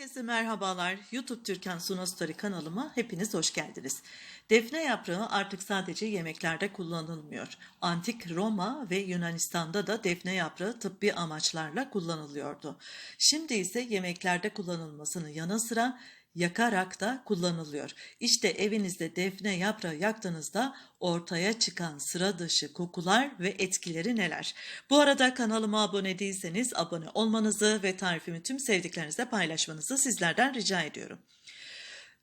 Herkese merhabalar. YouTube Türkan Suna Story kanalıma hepiniz hoş geldiniz. Defne yaprağı artık sadece yemeklerde kullanılmıyor. Antik Roma ve Yunanistan'da da defne yaprağı tıbbi amaçlarla kullanılıyordu. Şimdi ise yemeklerde kullanılmasının yanı sıra yakarak da kullanılıyor. İşte evinizde defne yaprağı yaktığınızda ortaya çıkan sıra dışı kokular ve etkileri neler? Bu arada kanalıma abone değilseniz abone olmanızı ve tarifimi tüm sevdiklerinizle paylaşmanızı sizlerden rica ediyorum.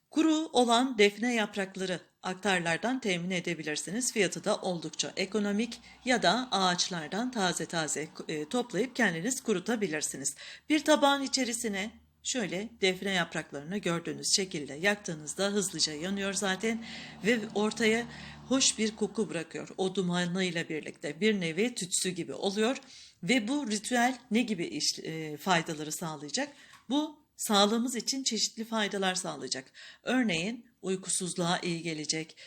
Kuru olan defne yaprakları aktarlardan temin edebilirsiniz. Fiyatı da oldukça ekonomik ya da ağaçlardan taze taze e, toplayıp kendiniz kurutabilirsiniz. Bir tabağın içerisine şöyle defne yapraklarını gördüğünüz şekilde yaktığınızda hızlıca yanıyor zaten ve ortaya hoş bir koku bırakıyor. O dumanıyla birlikte bir nevi tütsü gibi oluyor ve bu ritüel ne gibi iş, e, faydaları sağlayacak? Bu sağlığımız için çeşitli faydalar sağlayacak. Örneğin uykusuzluğa iyi gelecek,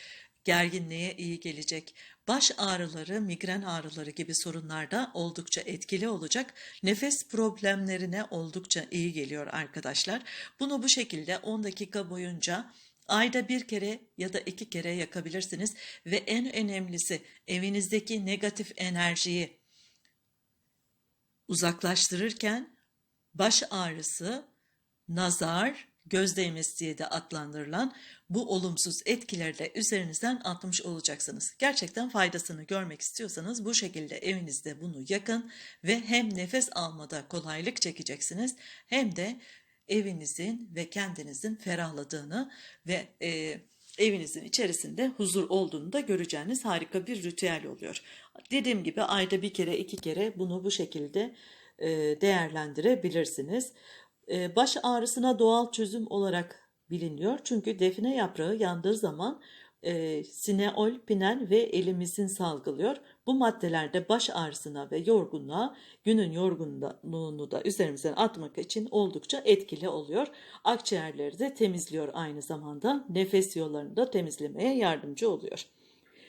gerginliğe iyi gelecek, baş ağrıları, migren ağrıları gibi sorunlarda oldukça etkili olacak. Nefes problemlerine oldukça iyi geliyor arkadaşlar. Bunu bu şekilde 10 dakika boyunca Ayda bir kere ya da iki kere yakabilirsiniz ve en önemlisi evinizdeki negatif enerjiyi uzaklaştırırken baş ağrısı, nazar, göz değmesi diye de adlandırılan bu olumsuz etkileri de üzerinizden atmış olacaksınız. Gerçekten faydasını görmek istiyorsanız bu şekilde evinizde bunu yakın ve hem nefes almada kolaylık çekeceksiniz hem de evinizin ve kendinizin ferahladığını ve e, evinizin içerisinde huzur olduğunu da göreceğiniz harika bir ritüel oluyor. Dediğim gibi ayda bir kere iki kere bunu bu şekilde e, değerlendirebilirsiniz. E, baş ağrısına doğal çözüm olarak biliniyor. Çünkü defne yaprağı yandığı zaman e, sineol, pinen ve elimizin salgılıyor. Bu maddeler de baş ağrısına ve yorgunluğa, günün yorgunluğunu da üzerimizden atmak için oldukça etkili oluyor. Akciğerleri de temizliyor aynı zamanda. Nefes yollarını da temizlemeye yardımcı oluyor.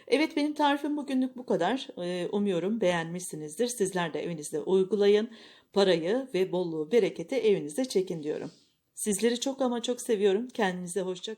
Evet benim tarifim bugünlük bu kadar. Ee, Umuyorum beğenmişsinizdir. Sizler de evinizde uygulayın. Parayı ve bolluğu, bereketi evinizde çekin diyorum. Sizleri çok ama çok seviyorum. Kendinize hoşça